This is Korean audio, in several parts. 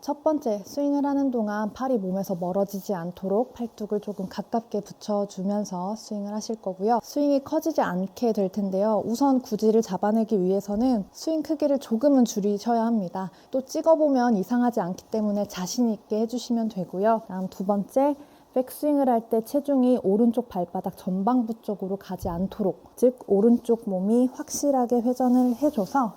첫 번째, 스윙을 하는 동안 팔이 몸에서 멀어지지 않도록 팔뚝을 조금 가깝게 붙여주면서 스윙을 하실 거고요. 스윙이 커지지 않게 될 텐데요. 우선 구질을 잡아내기 위해서는 스윙 크기를 조금은 줄이셔야 합니다. 또 찍어보면 이상하지 않기 때문에 자신 있게 해주시면 되고요. 다음 두 번째, 백스윙을 할 때 체중이 오른쪽 발바닥 전방부 쪽으로 가지 않도록, 즉, 오른쪽 몸이 확실하게 회전을 해줘서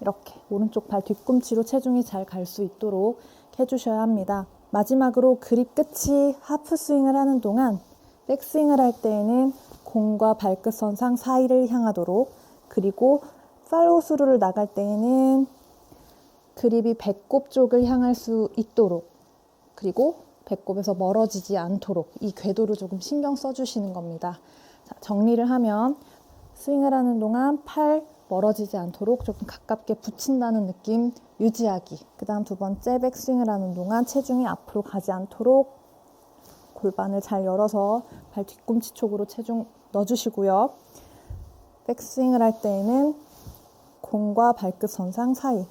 이렇게 오른쪽 발 뒤꿈치로 체중이 잘 갈 수 있도록 해주셔야 합니다. 마지막으로 그립 끝이 하프 스윙을 하는 동안 백스윙을 할 때에는 공과 발끝 선상 사이를 향하도록 그리고 팔로우 스루를 나갈 때에는 그립이 배꼽 쪽을 향할 수 있도록 그리고 배꼽에서 멀어지지 않도록 이 궤도를 조금 신경 써주시는 겁니다. 자, 정리를 하면 스윙을 하는 동안 팔 멀어지지 않도록 조금 가깝게 붙인다는 느낌 유지하기. 그 다음 두 번째 백스윙을 하는 동안 체중이 앞으로 가지 않도록 골반을 잘 열어서 발 뒤꿈치 쪽으로 체중 넣어주시고요. 백스윙을 할 때에는 공과 발끝 선상 사이.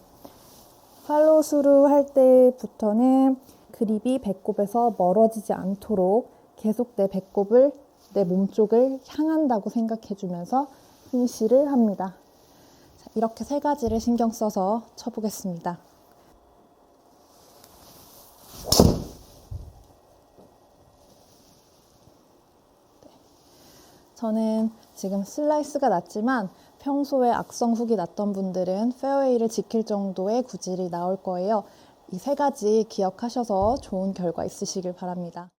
팔로우 스루 할 때부터는 그립이 배꼽에서 멀어지지 않도록 계속 내 배꼽을 내 몸쪽을 향한다고 생각해주면서 피니시를 합니다. 자, 이렇게 세 가지를 신경 써서 쳐보겠습니다. 네. 저는 지금 슬라이스가 났지만 평소에 악성 훅이 났던 분들은 페어웨이를 지킬 정도의 구질이 나올 거예요. 이 세 가지 기억하셔서 좋은 결과 있으시길 바랍니다.